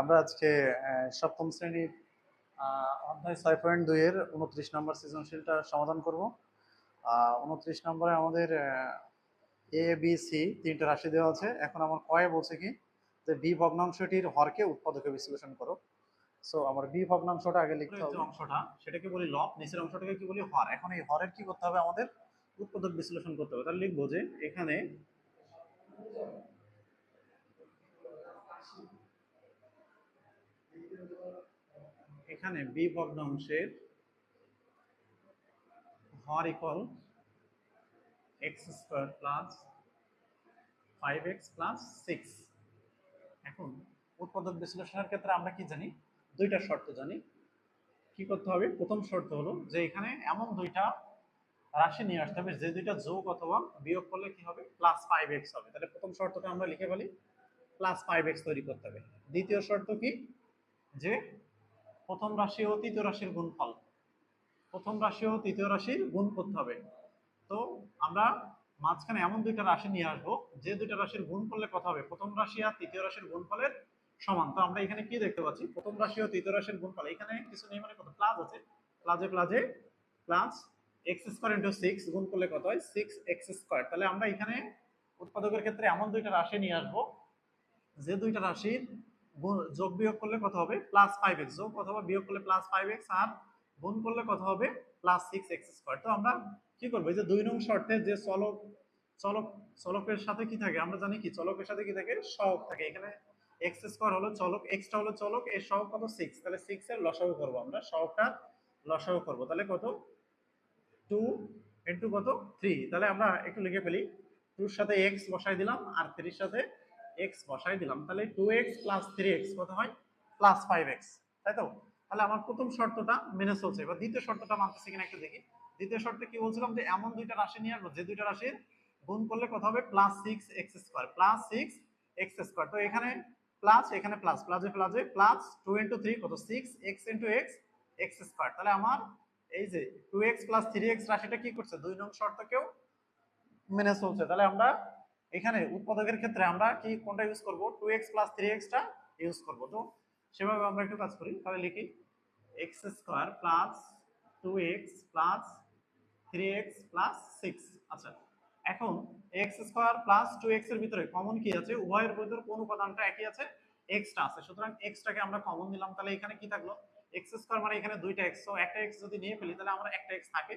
আমরা আজকে সপ্তম শ্রেণির অধ্যায় ছয় পয়েন্ট দুই এর উনত্রিশ নম্বর সৃজনশীলটা সমাধান করব। উনত্রিশ নম্বরে আমাদের এ বি সি তিনটে রাশি দেওয়া আছে। এখন আমার কয়ে বলছে কি যে বি ভগ্নাংশটির হরকে উৎপাদকে বিশ্লেষণ করো। সো আমার বি ভগ্নাংশটা আগে লিখতে হবে। অংশটা সেটাকে বলি লব নিচের অংশটাকে কি বলি হর। এখন এই হরের কি করতে হবে? আমাদের উৎপাদক বিশ্লেষণ করতে হবে। তাহলে লিখব যে এখানে এখানে বি ভগ্নাংশের হর equal x square plus five x plus six এখন উৎপাদক বিশ্লেষণের ক্ষেত্রে আমরা কি জানি? দুইটা শর্ত জানি। কি করতে হবে? প্রথম শর্ত হলো যে এখানে এমন দুইটা রাশি নিয়ে আসতে হবে, যে দুইটা যোগ অথবা বিয়োগ করলে কি হবে? প্লাস ফাইভ এক্স হবে। তাহলে প্রথম শর্তটা আমরা লিখে ফেলি প্লাস ফাইভ এক্স তৈরি করতে হবে। দ্বিতীয় শর্ত কি? যে প্রথম রাশি ও তৃতীয় রাশির গুণফল। প্রথম রাশি ও তৃতীয় রাশির গুণ করতে হবে। তো আমরা মাঝখানে এমন দুইটা রাশি নিয়ে আসব, যে দুইটা রাশির গুণ করলে কথা হবে। প্রথম রাশি আর তৃতীয় রাশির গুণফলের সমান। তো আমরা এখানে কি দেখতে পাচ্ছি? প্রথম রাশি ও তৃতীয় রাশির গুণফল। এখানে কিছু নেই মানে কত প্লাস আছে। প্লাজে প্লাজে plus x square into six গুণ করলে কত হয়? সিক্স এক্স স্কোয়ার তাহলে আমরা এখানে উৎপাদকের ক্ষেত্রে এমন দুইটা রাশি নিয়ে আসব, যে দুইটা রাশির যোগ বিয়োগ করলে কত হবে? প্লাস ফাইভ এক্স যোগ অথবা বিয়োগ করলে প্লাস ফাইভ এক্স আর গুণ করলে কত হবে? প্লাস সিক্স এক্স স্কোয়ার তো আমরা কি করব? এই যে দুই নং শর্তে যে চলক চলক, চলকের সাথে কি থাকে? আমরা জানি কি? চলকের সাথে কি থাকে? সহগ থাকে। এখানে এক্স স্কোয়ার হলো চলক এক্সটা হলো চলক, এর সহগ কত? সিক্স তাহলে সিক্স এর লসাগু করব আমরা। সহগটা লসাগু করব। তাহলে কত? টু ইন্টু কত? থ্রি তাহলে আমরা একটু লিখে ফেলি। টুর সাথে এক্স বসাই দিলাম, আর থ্রির সাথে এক্স বসাই দিলাম, তাহলে two x plus three x কত হয়? প্লাস ফাইভ এক্স তাই তো? তাহলে আমার প্রথম শর্তটা মেনে চলছে। এবার দ্বিতীয় শর্তটা মানতেছে কিনা একটু দেখি। দ্বিতীয় শর্তে কি বলছিলাম যে, এমন দুইটা রাশি নিয়ে আসব, যে দুইটা রাশির গুণ করলে কত হবে? Plus six x square plus six x square তো এখানে প্লাস এখানে প্লাস প্লাসে প্লাসে প্লাস টু ইন্টু থ্রি কত? Six x into x x square তাহলে আমার এই যে two x plus three x রাশিটা কি করছে? দুই নং শর্তকেও মেনে চলছে। তাহলে আমরা এখানে উৎপাদকের ক্ষেত্রে আমরা কি, কোনটা ইউজ করব? টু এক্স প্লাস থ্রি এক্সটা ইউজ করব। তো সেভাবে আমরা একটু কাজ করি। তাহলে লিখি x square plus two x plus three x plus six আচ্ছা এখন এক্স স্কোয়ার প্লাস টু এক্সের ভিতরে কমন কি আছে? উভয়ের ভিতরে কোন উপাদানটা একই আছে? এক্সটা আছে। সুতরাং এক্সটাকে আমরা কমন নিলাম। তাহলে এখানে কি থাকল? এক্স স্কোয়ার মানে এখানে দুইটা এক্স একটা এক্স যদি নিয়ে ফেলি, তাহলে আমরা একটা এক্স থাকে।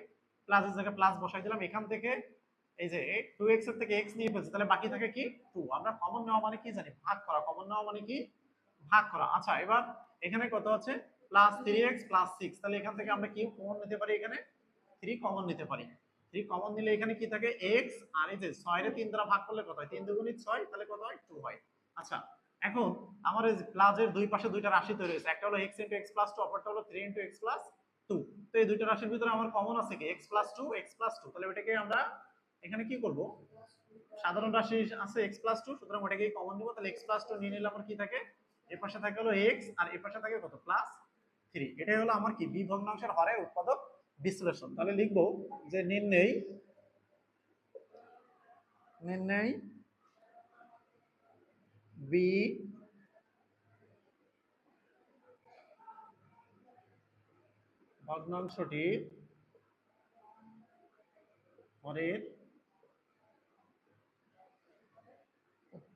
প্লাসের জায়গায় প্লাস বসাই দিলাম। এখান থেকে এই যে টু এক্সের থেকে এক্স নিয়ে ফেলছি, তাহলে বাকি থাকে কি? টু আমরা কমন নেওয়া মানে কি জানি? ভাগ করা। কমন নেওয়া মানে কি? ভাগ করা। আচ্ছা এবার এখানে কত আছে? Plus three x plus six তাহলে এখান থেকে আমরা কি কমন নিতে পারি এখানে? থ্রি কমন নিতে পারি। থ্রি কমন নিলে এখানে কি থাকে? এক্স আর এই যে ছয় রে তিন দ্বারা ভাগ করলে কত হয়? তিন দুগুণি ছয়, তাহলে কত হয়? টু হয়। আচ্ছা এখন আমার এই প্লাসের দুই পাশে দুইটা রাশি তৈরি হয়েছে। একটা হলো x into x plus two অপরটা হলো three into x plus two তো এই দুইটা রাশির ভিতরে আমার কমন আছে কি? X plus two x plus two তাহলে ওইটাকে আমরা এখানে কি করব? সাধারণ রাশি আছে এক্স প্লাস টু সুতরাং ওটাকেই কমন নিব। তাহলে এক্স প্লাস টু নিয়ে নিলে আমার কি থাকে? এ পাশে থাকে হলো এক্স আর এ পাশে থাকে কত? প্লাস থ্রি এটাই হলো আমার কি? বি ভগ্নাংশের হরের উৎপাদক বিশ্লেষণ। তাহলে লিখব যে নির্ণয় নির্ণয় বি ভগ্নাংশটির হরের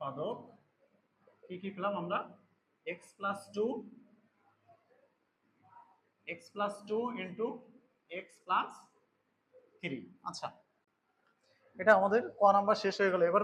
উৎপাদক। কি কি পেলাম আমরা? X plus two x plus two into x plus three আচ্ছা এটা আমাদের ক নাম্বার শেষ হয়ে গেল। এবার